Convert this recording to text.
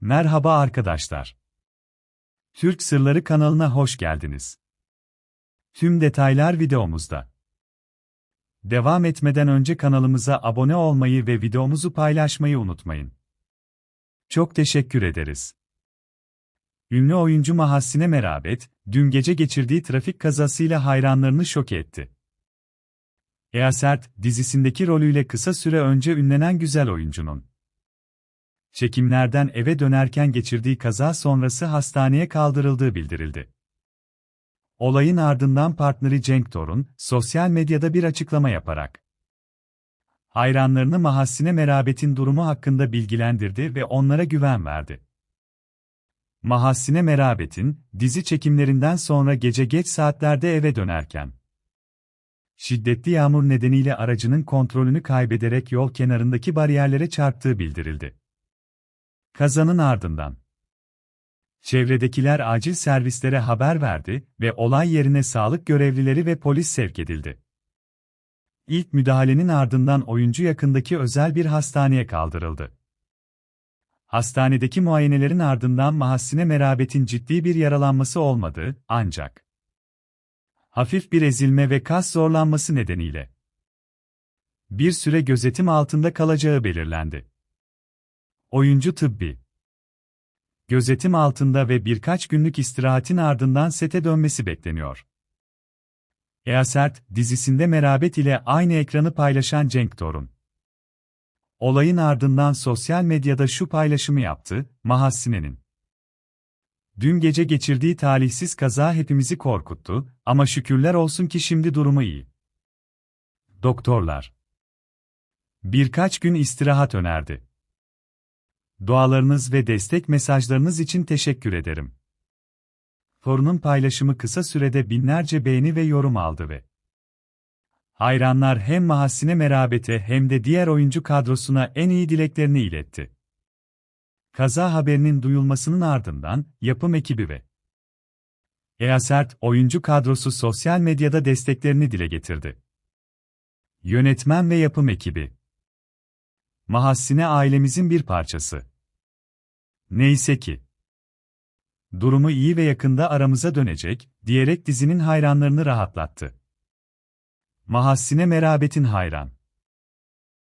Merhaba arkadaşlar. Türk Sırları kanalına hoş geldiniz. Tüm detaylar videomuzda. Devam etmeden önce kanalımıza abone olmayı ve videomuzu paylaşmayı unutmayın. Çok teşekkür ederiz. Ünlü oyuncu Mahassine Merabet, dün gece geçirdiği trafik kazasıyla hayranlarını şok etti. Easert, dizisindeki rolüyle kısa süre önce ünlenen güzel oyuncunun çekimlerden eve dönerken geçirdiği kaza sonrası hastaneye kaldırıldığı bildirildi. Olayın ardından partneri Cenk Torun, sosyal medyada bir açıklama yaparak hayranlarını Mahassine Merabet'in durumu hakkında bilgilendirdi ve onlara güven verdi. Mahassine Merabet'in, dizi çekimlerinden sonra gece geç saatlerde eve dönerken, şiddetli yağmur nedeniyle aracının kontrolünü kaybederek yol kenarındaki bariyerlere çarptığı bildirildi. Kazanın ardından çevredekiler acil servislere haber verdi ve olay yerine sağlık görevlileri ve polis sevk edildi. İlk müdahalenin ardından oyuncu yakındaki özel bir hastaneye kaldırıldı. Hastanedeki muayenelerin ardından Mahassine Merabet'in ciddi bir yaralanması olmadı, ancak hafif bir ezilme ve kas zorlanması nedeniyle bir süre gözetim altında kalacağı belirlendi. Oyuncu tıbbi gözetim altında ve birkaç günlük istirahatin ardından sete dönmesi bekleniyor. Easert, dizisinde Merabet ile aynı ekranı paylaşan Cenk Torun. Olayın ardından sosyal medyada şu paylaşımı yaptı, Mahassine'nin. Dün gece geçirdiği talihsiz kaza hepimizi korkuttu ama şükürler olsun ki şimdi durumu iyi. Doktorlar. Birkaç gün istirahat önerdi. Dualarınız ve destek mesajlarınız için teşekkür ederim. Torunun paylaşımı kısa sürede binlerce beğeni ve yorum aldı ve hayranlar hem Mahassine Merabet'e hem de diğer oyuncu kadrosuna en iyi dileklerini iletti. Kaza haberinin duyulmasının ardından yapım ekibi ve Easert oyuncu kadrosu sosyal medyada desteklerini dile getirdi. Yönetmen ve yapım ekibi Mahassine ailemizin bir parçası. Neyse ki. Durumu iyi ve yakında aramıza dönecek, diyerek dizinin hayranlarını rahatlattı. Mahassine Merabet'in hayran.